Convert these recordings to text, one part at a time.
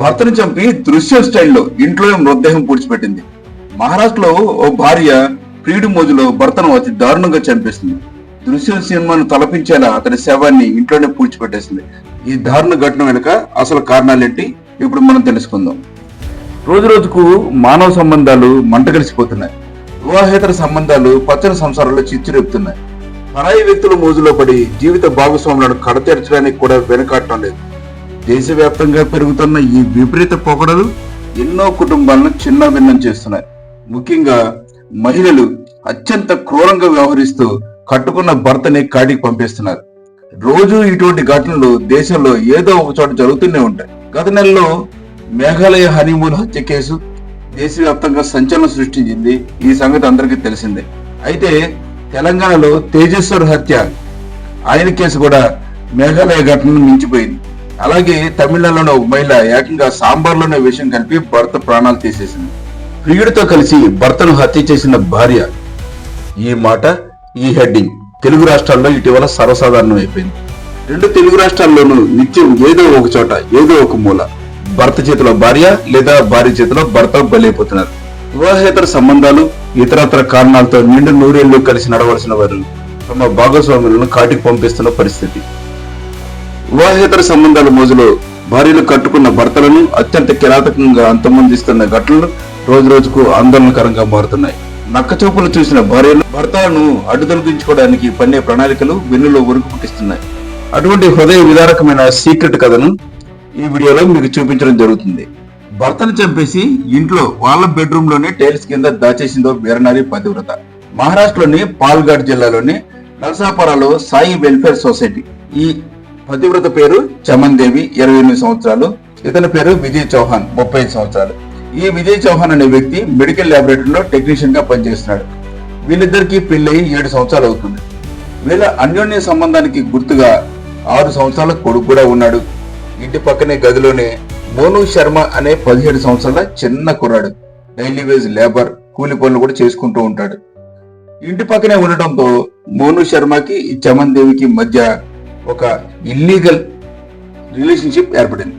భర్తను చంపి దృశ్యం స్టైల్లో ఇంట్లోనే మృతదేహం పూడ్చిపెట్టింది? మహారాష్ట్రలో ఓ భార్య ప్రియుడి మోజులో భర్తను అతి దారుణంగా చంపేస్తుంది దృశ్యం సినిమాను తలపించేలా అతని శవాన్ని ఇంట్లోనే పూడ్చిపెట్టేసింది. ఈ దారుణ ఘటన వెనుక అసలు కారణాలేంటి? ఇప్పుడు మనం తెలుసుకుందాం. రోజు రోజుకు మానవ సంబంధాలు మంట కలిసిపోతున్నాయి. వివాహేతర సంబంధాలు పచ్చని సంసారాల్లో చిచ్చురేపుతున్నాయి. పరాయి వ్యక్తుల మోజులో పడి జీవిత భాగస్వాములను కడతెరచడానికి కూడా వెనుకాడటం లేదు. దేశవ్యాప్తంగా పెరుగుతున్న ఈ విపరీత పొగడలు ఎన్నో కుటుంబాలను చిన్న భిన్నం చేస్తున్నాయి. ముఖ్యంగా మహిళలు అత్యంత క్రూరంగా వ్యవహరిస్తూ కట్టుకున్న భర్తని కాటికి పంపిస్తున్నారు. రోజు ఇటువంటి ఘటనలు దేశంలో ఏదో ఒక చోట జరుగుతూనే ఉంటాయి. గత నెలలో మేఘాలయ హనీమూన్ హత్య కేసు దేశవ్యాప్తంగా సంచలనం సృష్టించింది. ఈ సంగతి అందరికీ తెలిసిందే. అయితే తెలంగాణలో తేజేశ్వర్ హత్య ఆయన కేసు కూడా మేఘాలయ ఘటనను మించిపోయింది. అలాగే తమిళనాడులోని ఒక మహిళ ఏకంగా సాంబార్లోనే విషయం కలిపి భర్త ప్రాణాలు తీసేసింది. ప్రియుడితో కలిసి భర్తను హత్య చేసిన భార్య. ఈ మాట ఈ హెడ్డింగ్ తెలుగు రాష్ట్రాల్లో ఇటీవల సర్వసాధారణం అయిపోయింది రెండు తెలుగు రాష్ట్రాల్లోనూ నిత్యం ఏదో ఒక చోట ఏదో ఒక మూల భర్త చేతిలో భార్య లేదా భార్య చేతిలో భర్త బలైపోతున్నారు. వివాహేతర సంబంధాలు ఇతరత్ర కారణాలతో నిండు నూరేళ్ళు కలిసి నడవలసిన వారు తమ భాగస్వాములను కాటికి పంపిస్తున్న పరిస్థితి. వివాహేతర సంబంధాల మోజులో భార్యలు కట్టుకున్న భర్తలను అత్యంత కిరాతకంగా అంతమందిస్తున్న ఘటనలు రోజు రోజుకు ఆందోళనకరంగా మారుతున్నాయి. నక్కచూపులు చూసిన భార్యలు భర్తలను అడ్డుతొలగించుకోవడానికి పన్నే ప్రణాళికలు వెన్నులో ఉరుకు పుట్టిస్తున్నాయి. అటువంటి హృదయ విదారకమైన సీక్రెట్ కథను ఈ వీడియోలో మీకు చూపించడం జరుగుతుంది. భర్తను చంపేసి ఇంట్లో వాళ్ళ బెడ్రూమ్లోనే టైల్స్ కింద దాచేసిందో బీరనారి పతివ్రత. మహారాష్ట్రలోని పాల్ఘాట్ జిల్లాలోని నర్సాపరాలో సాయి వెల్ఫేర్ సొసైటీ ఈ పతివ్రత పేరు చమన్ దేవి ఇరవై ఎనిమిది సంవత్సరాలు. ఇతని పేరు విజయ్ చౌహాన్ ముప్పై ఐదు సంవత్సరాలు. ఈ విజయ్ చౌహాన్ అనే వ్యక్తి మెడికల్ ల్యాబొరేటరీలో టెక్నీషియన్గా పనిచేస్తున్నాడు. వీళ్ళిద్దరికి పెళ్ళి ఏడు సంవత్సరాలు అవుతుంది. వీళ్ళ అన్యోన్య సంబంధానికి గుర్తుగా ఆరు సంవత్సరాల కొడుకు కూడా ఉన్నాడు. ఇంటి పక్కనే గదిలోనే మోను శర్మ అనే పదిహేడు సంవత్సరాల చిన్న కుర్రాడు. డైలీ వేజ్ లేబర్ కూలి పనులు కూడా చేసుకుంటూ ఉంటాడు. ఇంటి పక్కనే ఉండటంతో మోను శర్మకి ఈ చమన్ దేవికి మధ్య ఒక ఇల్లీగల్ రిలేషన్షిప్ ఏర్పడింది.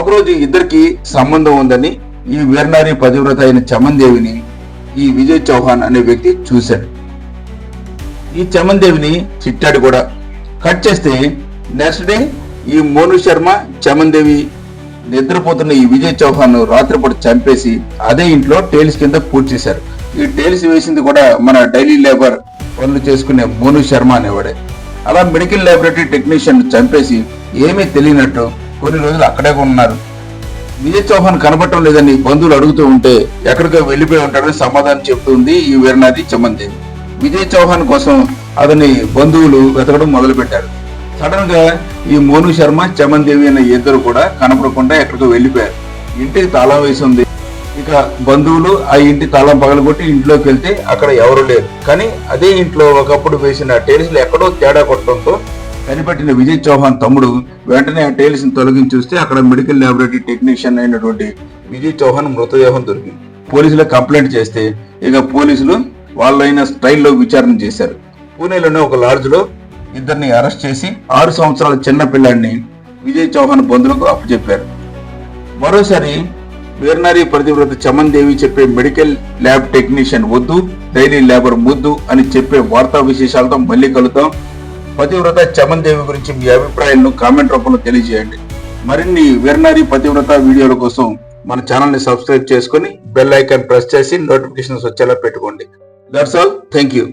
ఒకరోజు ఇద్దరికి సంబంధం ఉందని ఈ వీరనారి పతివ్రత అయిన చమన్ దేవిని ఈ విజయ్ చౌహాన్ అనే వ్యక్తి చూశాడు. ఈ చమన్ దేవిని చిట్టాడు కూడా. కట్ చేస్తే నెక్స్ట్ డే ఈ మోను శర్మ చమన్ దేవి నిద్రపోతున్న ఈ విజయ్ చౌహాన్ రాత్రిపూట చంపేసి అదే ఇంట్లో టైల్స్ కింద పూర్తి చేశారు ఈ టైల్స్ వేసింది కూడా మన డైలీ లేబర్ పనులు చేసుకునే మోను శర్మ అనేవాడే. అలా మెడికల్ ల్యాబొరేటరీ టెక్నీషియన్ చంపేసి ఏమీ తెలియనట్టు కొన్ని రోజులు అక్కడే ఉన్నారు. విజయ్ చౌహాన్ కనబడటం లేదని బంధువులు అడుగుతూ ఉంటే ఎక్కడికో వెళ్ళిపోయి ఉంటాడని సమాధానం చెబుతుంది ఈ వీరనాథి చమందేవి విజయ్ చౌహాన్ కోసం అతని బంధువులు వెతకడం మొదలు పెట్టారు సడన్గా ఈ మోను శర్మ చమన్ దేవి అనే ఇద్దరు కూడా కనపడకుండా ఎక్కడికో వెళ్ళిపోయారు. ఇంటికి తాళం వేసి ఉంది. ఇక బంధువులు ఆ ఇంటి తాళం పగలగొట్టి ఇంట్లోకి వెళ్తే అక్కడ ఎవరు లేరు. కానీ అదే ఇంట్లో ఒకప్పుడు వేసిన టైల్స్లు ఎక్కడో తేడా కొట్టడంతో కనిపెట్టిన విజయ్ చౌహాన్ తమ్ముడు వెంటనే ఆ టైల్స్ తొలగించి చూస్తే అక్కడ మెడికల్ ల్యాబొరేటరీ టెక్నీషియన్ అయినటువంటి విజయ్ చౌహాన్ మృతదేహం దొరికింది. పోలీసులకు కంప్లైంట్ చేస్తే ఇక పోలీసులు వాళ్ళైన స్టైల్లో విచారణ చేశారు. పూణేలోని ఒక లాడ్జ్లో ఇద్దరిని అరెస్ట్ చేసి ఆరు సంవత్సరాల చిన్న పిల్లాడిని విజయ్ చౌహాన్ బంధువులకు అప్పచెప్పారు. మరోసారి వీరనారి ప్రతివ్రత చమన్ దేవి చెప్పే మెడికల్ ల్యాబ్ టెక్నీషియన్ వద్దు డైలీ లేబర్ ముద్దు అని చెప్పే వార్తా విశేషాలతో మళ్ళీ కలుద్దాం. పతివ్రత చమన్ దేవి గురించి మీ అభిప్రాయాలను కామెంట్ రూపంలో తెలియజేయండి. మరిన్ని వీరనారి పతివ్రత వీడియోల కోసం మన ఛానల్ని సబ్స్క్రైబ్ చేసుకుని బెల్ ఐకాన్ ప్రెస్ చేసి నోటిఫికేషన్స్ వచ్చేలా పెట్టుకోండి. That's all thank you